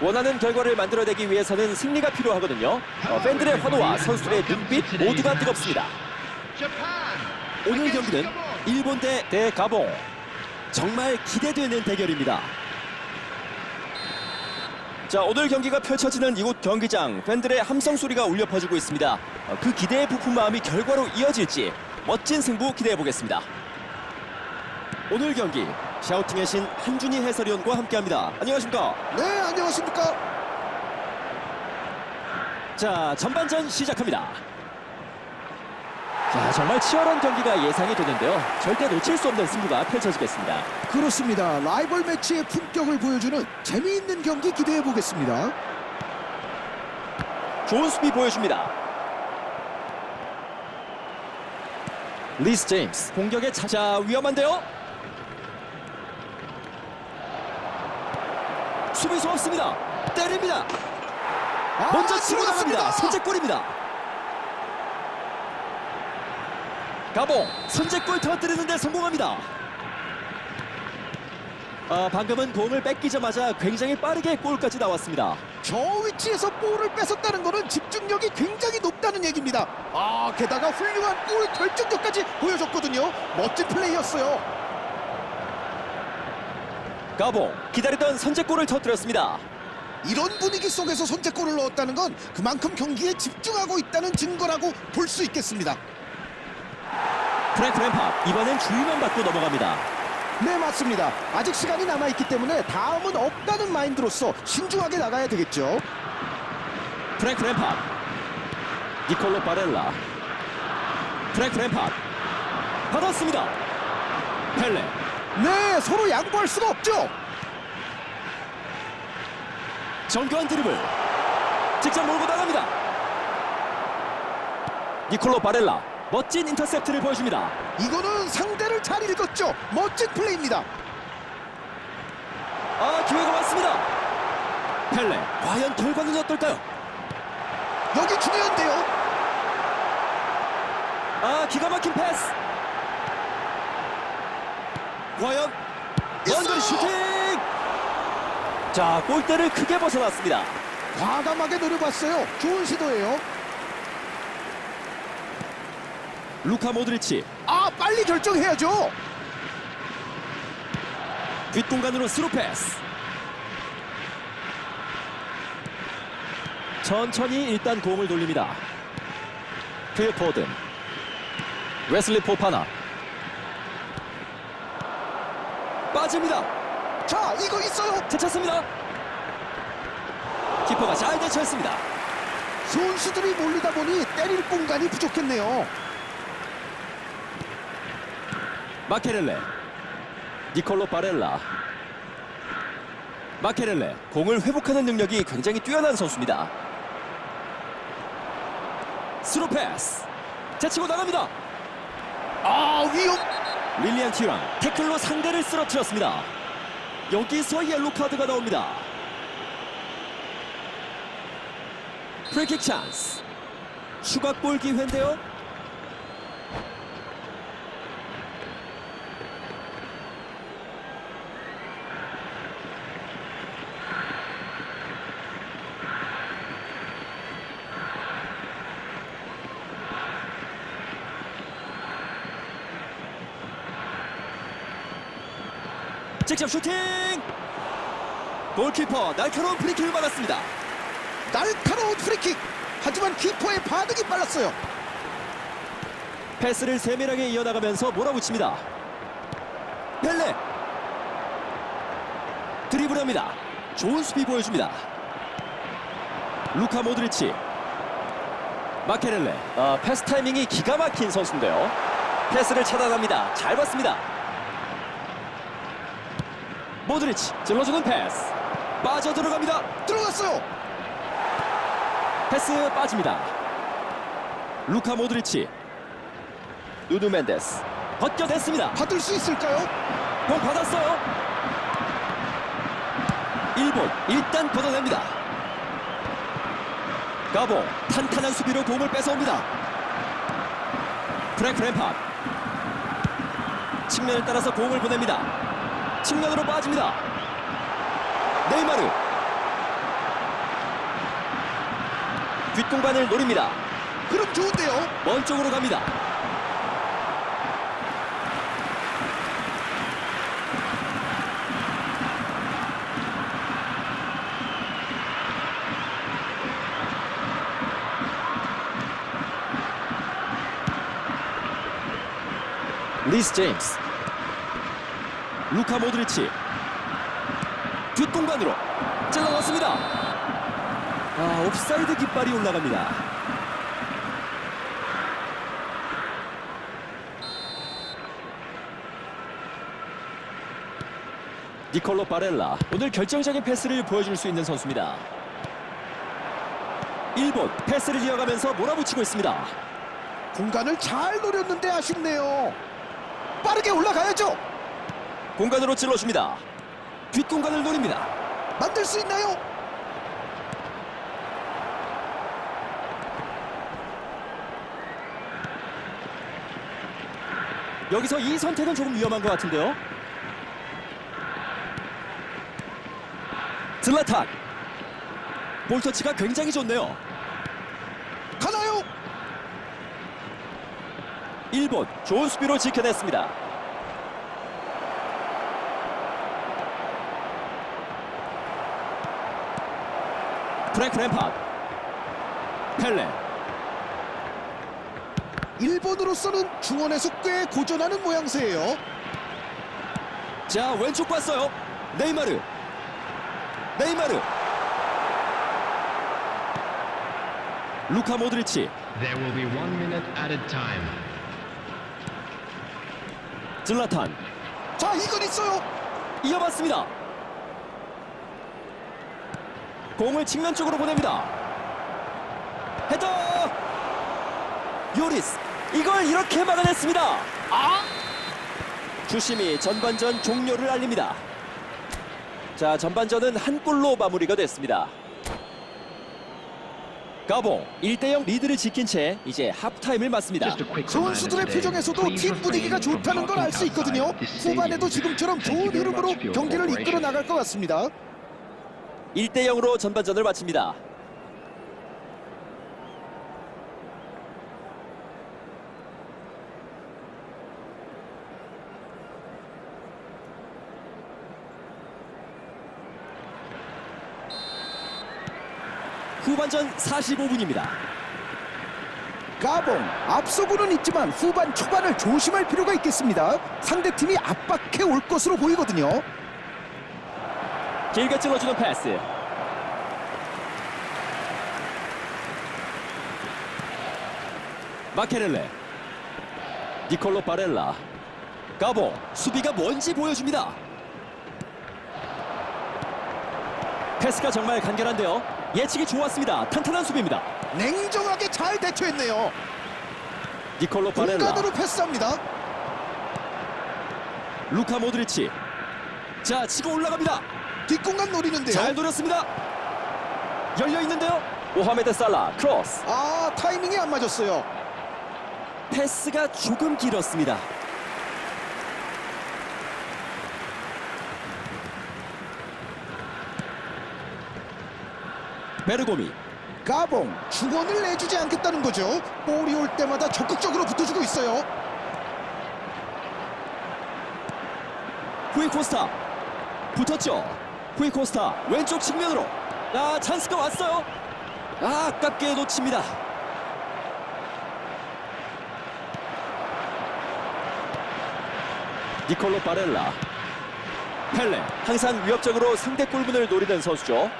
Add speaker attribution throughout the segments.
Speaker 1: 원하는 결과를 만들어내기 위해서는 승리가 필요하거든요. 어, 팬들의 환호와 선수들의 눈빛 모두가 뜨겁습니다. 오늘 경기는 일본 대 대가봉. 정말 기대되는 대결입니다. 자, 오늘 경기가 펼쳐지는 이곳 경기장 팬들의 함성 소리가 울려 퍼지고 있습니다. 어, 그 기대에 부푼 마음이 결과로 이어질지 멋진 승부 기대해 보겠습니다. 오늘 경기 샤우팅의 신 한준희 해설위원과 함께합니다. 안녕하십니까?
Speaker 2: 네, 안녕하십니까?
Speaker 1: 자, 전반전 시작합니다. 자, 정말 치열한 경기가 예상이 되는데요. 절대 놓칠 수 없는 승부가 펼쳐지겠습니다.
Speaker 2: 그렇습니다. 라이벌 매치의 품격을 보여주는 재미있는 경기 기대해 보겠습니다.
Speaker 1: 좋은 수비 보여줍니다. 리스 제임스 공격에 찾아 위험한데요. 수비수 없습니다. 때립니다.
Speaker 2: 아,
Speaker 1: 먼저 치고. 나갑니다. 선제골입니다. 가봉 선제골 터뜨리는데 성공합니다. 아, 방금은 공을 뺏기자마자 굉장히 빠르게 골까지 나왔습니다.
Speaker 2: 저 위치에서 볼을 뺏었다는 것은 집중력이 굉장히 높다는 얘기입니다. 아, 게다가 훌륭한 골 결정력까지 보여줬거든요. 멋진 플레이였어요.
Speaker 1: 가봉 기다리던 선제골을 터뜨렸습니다.
Speaker 2: 이런 분위기 속에서 선제골을 넣었다는 건 그만큼 경기에 집중하고 있다는 증거라고 볼 수 있겠습니다.
Speaker 1: 프랭크 램팝 이번엔 주의만 받고 넘어갑니다.
Speaker 2: 네, 맞습니다. 아직 시간이 남아있기 때문에 다음은 없다는 마인드로서 신중하게 나가야 되겠죠.
Speaker 1: 프랭크 램팝 니콜로 바렐라 프랭크 램팝 받았습니다. 펠레
Speaker 2: 네, 서로 양보할 수가 없죠.
Speaker 1: 정교한 드리블 직접 몰고 나갑니다. 니콜로 바렐라 멋진 인터셉트를 보여줍니다.
Speaker 2: 이거는 상대를 잘 읽었죠. 멋진 플레이입니다.
Speaker 1: 아 기회가 왔습니다. 펠레 과연 결과는 어떨까요?
Speaker 2: 여기 중요한데요.
Speaker 1: 아 기가 막힌 패스 과연 원거리 슈팅! 자 골대를 크게 벗어났습니다.
Speaker 2: 과감하게 노려봤어요. 좋은 시도예요.
Speaker 1: 루카 모드리치.
Speaker 2: 아, 빨리 결정해야죠.
Speaker 1: 뒷공간으로 스루 패스. 천천히 일단 공을 돌립니다. 필 포든 웨슬리 포파나 빠집니다.
Speaker 2: 자, 이거 있어요.
Speaker 1: 되찾습니다. 키퍼가 잘 대처했습니다.
Speaker 2: 선수들이 몰리다 보니 때릴 공간이 부족했네요.
Speaker 1: 마케렐레 니콜로 바렐라. 마케렐레 공을 회복하는 능력이 굉장히 뛰어난 선수입니다. 스루 패스. 제치고 나갑니다.
Speaker 2: 아, 위험.
Speaker 1: 릴리안 티랑 태클로 상대를 쓰러뜨렸습니다. 여기서 옐로 카드가 나옵니다. 프리킥 찬스. 추가골 기회인데요. 직접 슈팅! 골키퍼 날카로운 프리킥을 받았습니다.
Speaker 2: 날카로운 프리킥. 하지만 키퍼의 반응이 빨랐어요.
Speaker 1: 패스를 세밀하게 이어나가면서 몰아붙입니다. 펠레 드리블합니다. 좋은 수비 보여줍니다. 루카 모드리치 마케렐레 아, 패스 타이밍이 기가 막힌 선수인데요. 패스를 차단합니다. 잘 봤습니다. 모드리치 찔러주는 패스 빠져 들어갑니다.
Speaker 2: 들어갔어요.
Speaker 1: 패스 빠집니다. 루카 모드리치 누누 멘데스 벗겨냈습니다.
Speaker 2: 받을 수 있을까요?
Speaker 1: 공 받았어요. 1본 일단 걷어냅니다. 가보 탄탄한 수비로 공을 뺏어옵니다. 프랭크 램팟 측면을 따라서 공을 보냅니다. 측면으로 빠집니다. 네이마르 뒷공간을 노립니다.
Speaker 2: 흐름 좋은데요.
Speaker 1: 먼 쪽으로 갑니다. 리스 제임스 루카 모드리치 뒷공간으로 찔러넣습니다. 아, 옵사이드 깃발이 올라갑니다. 니콜로 바렐라 오늘 결정적인 패스를 보여줄 수 있는 선수입니다. 1번 패스를 이어가면서 몰아붙이고 있습니다.
Speaker 2: 공간을 잘 노렸는데 아쉽네요. 빠르게 올라가야죠.
Speaker 1: 공간으로 찔러줍니다. 뒷공간을 노립니다.
Speaker 2: 만들 수 있나요?
Speaker 1: 여기서 이 선택은 조금 위험한 것 같은데요. 슬라탄 볼터치가 굉장히 좋네요.
Speaker 2: 가나요?
Speaker 1: 1번 좋은 수비로 지켜냈습니다. 프랭크 램팟. 펠레.
Speaker 2: 일본으로서는 중원에서 꽤 고전하는 모양새예요.
Speaker 1: 자 왼쪽 봤어요. 네이마르. 네이마르. 루카 모드리치.
Speaker 3: There will be one minute added time.
Speaker 1: 질라탄.
Speaker 2: 자, 이건 있어요.
Speaker 1: 이어봤습니다 공을 측면 쪽으로 보냅니다 헤더 요리스 이걸 이렇게 막아냈습니다 아! 주심이 전반전 종료를 알립니다 자 전반전은 한 골로 마무리가 됐습니다 가봉 1대0 리드를 지킨 채 이제 하프타임을 맞습니다
Speaker 2: 선수들의 표정에서도 팀 분위기가 좋다는 걸 알 수 있거든요. 후반에도 지금처럼 좋은 흐름으로 경기를 이끌어. 나갈 것 같습니다.
Speaker 1: 1대 0으로 전반전을 마칩니다 후반전 45분입니다
Speaker 2: 가봉 앞서고는 있지만 후반 초반을 조심할 필요가 있겠습니다. 상대팀이 압박해 올 것으로 보이거든요.
Speaker 1: 길게 찔러주는 패스. 마케렐레. 니콜로 바렐라. 가보. 수비가 뭔지 보여줍니다. 패스가 정말 간결한데요. 예측이 좋았습니다. 탄탄한 수비입니다.
Speaker 2: 냉정하게 잘 대처했네요.
Speaker 1: 니콜로 바렐라.
Speaker 2: 공간으로 패스합니다.
Speaker 1: 루카 모드리치. 자, 치고 올라갑니다.
Speaker 2: 뒷공간 노리는데요.
Speaker 1: 잘 노렸습니다. 열려 있는데요. 모하메드 살라 크로스.
Speaker 2: 아 타이밍이 안 맞았어요.
Speaker 1: 패스가 조금 길었습니다. 베르고미
Speaker 2: 가봉 중원을 내주지 않겠다는 거죠. 볼이 올 때마다 적극적으로 붙어주고 있어요.
Speaker 1: 후이 코스타 붙었죠. 후이 코스타 왼쪽 측면으로 아 찬스가 왔어요. 아 아깝게 놓칩니다. 니콜로 바렐라 펠레 항상 위협적으로 상대 골문을 노리는 선수죠.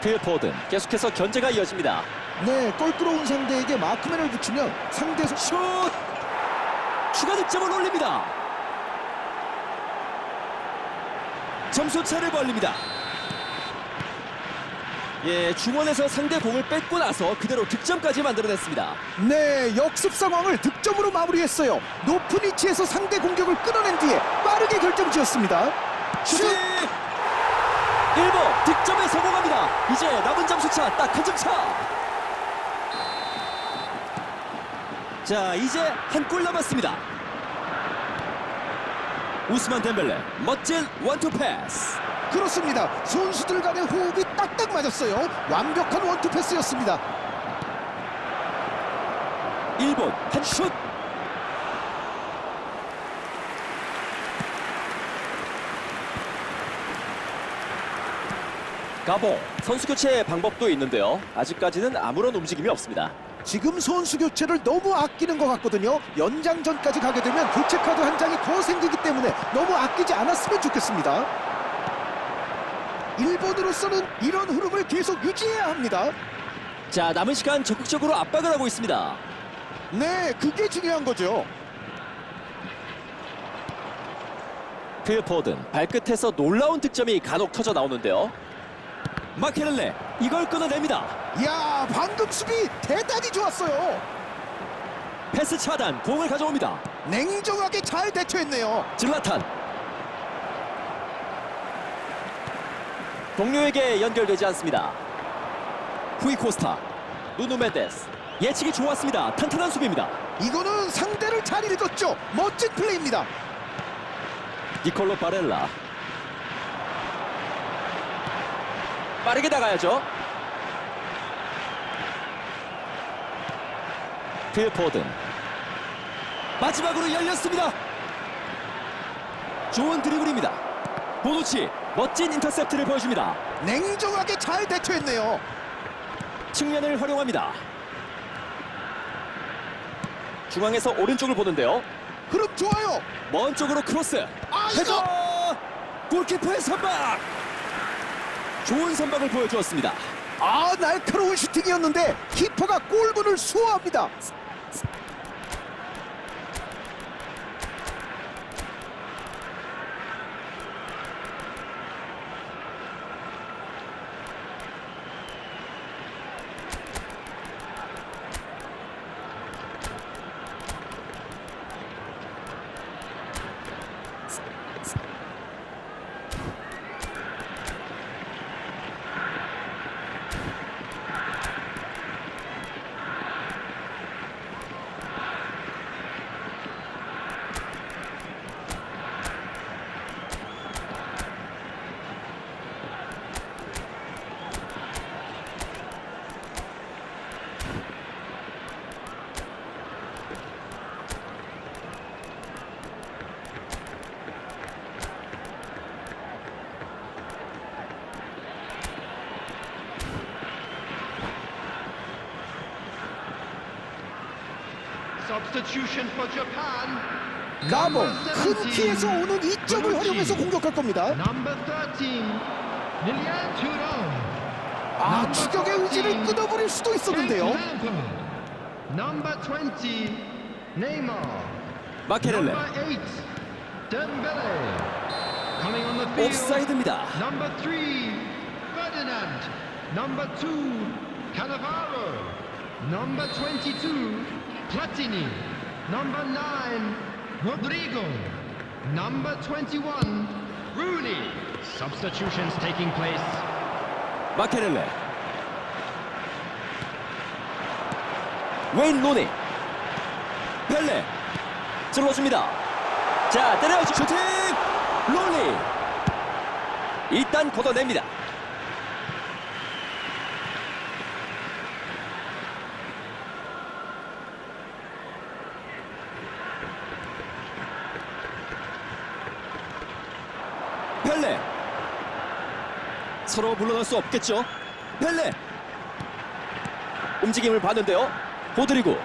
Speaker 1: 필 포든 계속해서 견제가 이어집니다.
Speaker 2: 네, 껄끄러운 상대에게 마크맨을 붙이면 상대 선
Speaker 1: 슛! 추가 득점을 올립니다. 점수 차를 벌립니다. 예, 중원에서 상대 공을 뺏고 나서 그대로 득점까지 만들어냈습니다.
Speaker 2: 네, 역습 상황을 득점으로 마무리했어요. 높은 위치에서 상대 공격을 끊어낸 뒤에 빠르게 결정 지었습니다. 슛!
Speaker 1: 슛! 1번 득점에 성공합니다. 이제 남은 점수차 딱 한 점 차. 자, 이제 한 골 남았습니다. 우스만 덴벨레 멋진 원투 패스.
Speaker 2: 그렇습니다. 선수들 간의 호흡이 딱딱 맞았어요. 완벽한 원투 패스였습니다.
Speaker 1: 1번 한 슛. 가봉 선수 교체 방법도 있는데요. 아직까지는 아무런 움직임이 없습니다.
Speaker 2: 지금 선수 교체를 너무 아끼는 것 같거든요. 연장전까지 가게 되면 교체 카드 한 장이 더 생기기 때문에 너무 아끼지 않았으면 좋겠습니다. 일본으로서는 이런 흐름을 계속 유지해야 합니다.
Speaker 1: 자 남은 시간 적극적으로 압박을 하고 있습니다.
Speaker 2: 네, 그게 중요한 거죠.
Speaker 1: 필포든 발끝에서 놀라운 득점이 간혹 터져 나오는데요. 마케렐레 이걸 끊어냅니다.
Speaker 2: 이야, 방금 수비 대단히 좋았어요.
Speaker 1: 패스 차단 공을 가져옵니다.
Speaker 2: 냉정하게 잘 대처했네요.
Speaker 1: 질라탄 동료에게 연결되지 않습니다. 후이 코스타 누누 메데스 예측이 좋았습니다. 탄탄한 수비입니다.
Speaker 2: 이거는 상대를 잘 읽었죠. 멋진 플레이입니다.
Speaker 1: 니콜로 바렐라 빠르게 나가야죠. 필포든 마지막으로 열렸습니다. 좋은 드리블입니다. 보누치 멋진 인터셉트를 보여줍니다.
Speaker 2: 냉정하게 잘 대처했네요.
Speaker 1: 측면을 활용합니다. 중앙에서 오른쪽을 보는데요.
Speaker 2: 흐름 좋아요.
Speaker 1: 먼 쪽으로 크로스.
Speaker 2: 아,
Speaker 1: 헤더! 골키퍼의 선박. 좋은 선박을 보여주었습니다.
Speaker 2: 아, 날카로운 슈팅이었는데 키퍼가 골문을 수호합니다.
Speaker 3: Substitution for Japan.
Speaker 2: 가봉 큰 키에서
Speaker 3: 17,
Speaker 2: 오는 이점을. 활용해서 공격할 겁니다.
Speaker 3: Number 13, Lilian Thuram.
Speaker 2: 아, 추격의 의지를 끊어버릴 수도 있었는데요.
Speaker 3: Number 20, Neymar.
Speaker 1: 마케렐레
Speaker 3: Number 8, Dembele. Coming on the field.
Speaker 1: 옵사이드입니다.
Speaker 3: Number 3, Ferdinand. Number 2, Cannavaro. Number 22, Platini. Number 9, Rodrigo. Number 21, Rooney. Substitutions taking place.
Speaker 1: 마케렐레 웨인 로니 펠레 찔러줍니다 자 때려 슈팅 로니 일단 걷어냅니다 펠레 서로 물러날 수 없겠죠. 펠레! 움직임을 봤는데요. 보드리고.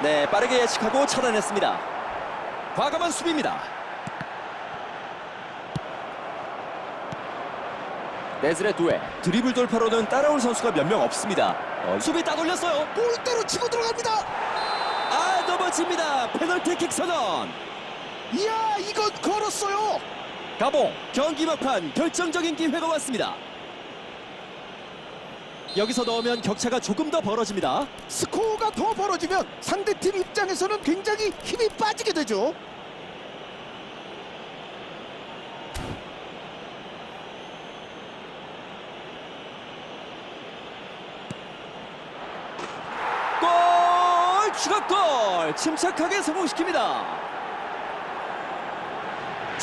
Speaker 1: 네 빠르게 예측하고 차단했습니다. 과감한 수비입니다. 네즈레 두에 드리블 돌파로는 따라올 선수가 몇 명 없습니다. 어, 수비 따돌렸어요.
Speaker 2: 골대로 치고 들어갑니다.
Speaker 1: 아 넘어집니다. 페널티킥 선언.
Speaker 2: 이야, 이건 걸었어요.
Speaker 1: 가봉 경기 막판 결정적인 기회가 왔습니다 여기서 넣으면 격차가 조금 더 벌어집니다
Speaker 2: 스코어가 더 벌어지면 상대팀 입장에서는 굉장히 힘이 빠지게 되죠.
Speaker 1: 골! 추가골! 침착하게 성공시킵니다.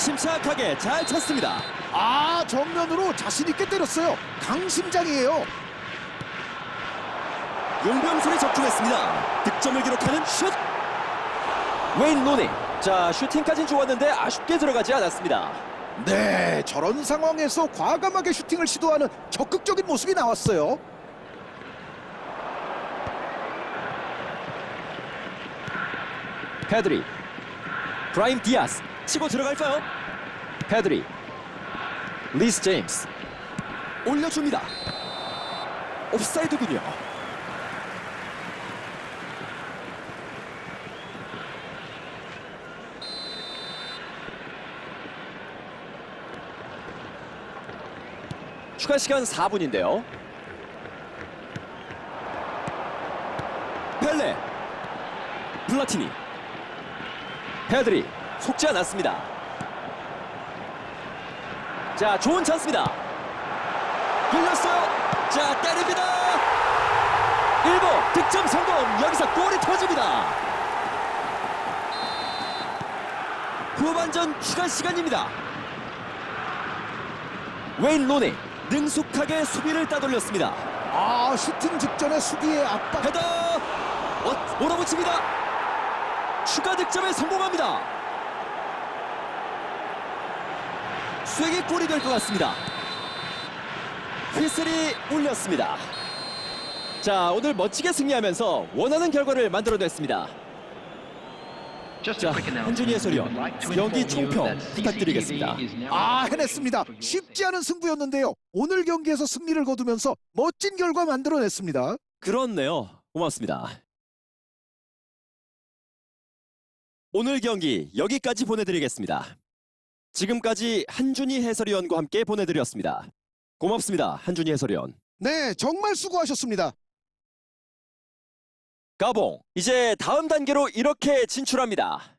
Speaker 1: 침착하게 잘 찼습니다.
Speaker 2: 아, 정면으로 자신 있게 때렸어요. 강심장이에요.
Speaker 1: 용병술에 적중했습니다. 득점을 기록하는 슛! 웨인 로니. 자, 슈팅까진 좋았는데 아쉽게 들어가지 않았습니다.
Speaker 2: 네, 저런 상황에서 과감하게 슈팅을 시도하는 적극적인 모습이 나왔어요.
Speaker 1: 페드리. 브라임 디아스. 치고 들어갈까요? 페드리. 리스 제임스. 올려줍니다. 옵사이드군요. 추가 시간 4분인데요. 펠레. 플라티니. 페드리 속지 않았습니다. 자, 좋은 찬스입니다. 흘렸어요. 자, 때립니다. 1보 득점 성공. 여기서 골이 터집니다. 후반전 추가 시간입니다. 웨인 로니 능숙하게 수비를 따돌렸습니다.
Speaker 2: 아, 슈팅 직전에 수비의 압박.
Speaker 1: 헤더 어, 몰아붙입니다. 추가 득점에 성공합니다. 쐐기 골이 될 것 같습니다. 휘슬이 울렸습니다. 자 오늘 멋지게 승리하면서 원하는 결과를 만들어냈습니다.
Speaker 3: Just
Speaker 1: 자,
Speaker 3: like to
Speaker 1: 경기 총평 부탁드리겠습니다.
Speaker 2: 아, 해냈습니다. 쉽지 않은 승부였는데요. 오늘 경기에서 승리를 거두면서 멋진 결과 만들어냈습니다.
Speaker 1: 그렇네요. 고맙습니다. 오늘 경기 여기까지 보내드리겠습니다. 지금까지 한준희 해설위원과 함께 보내드렸습니다. 고맙습니다. 한준희 해설위원.
Speaker 2: 네, 정말 수고하셨습니다.
Speaker 1: 가봉, 이제 다음 단계로 이렇게 진출합니다.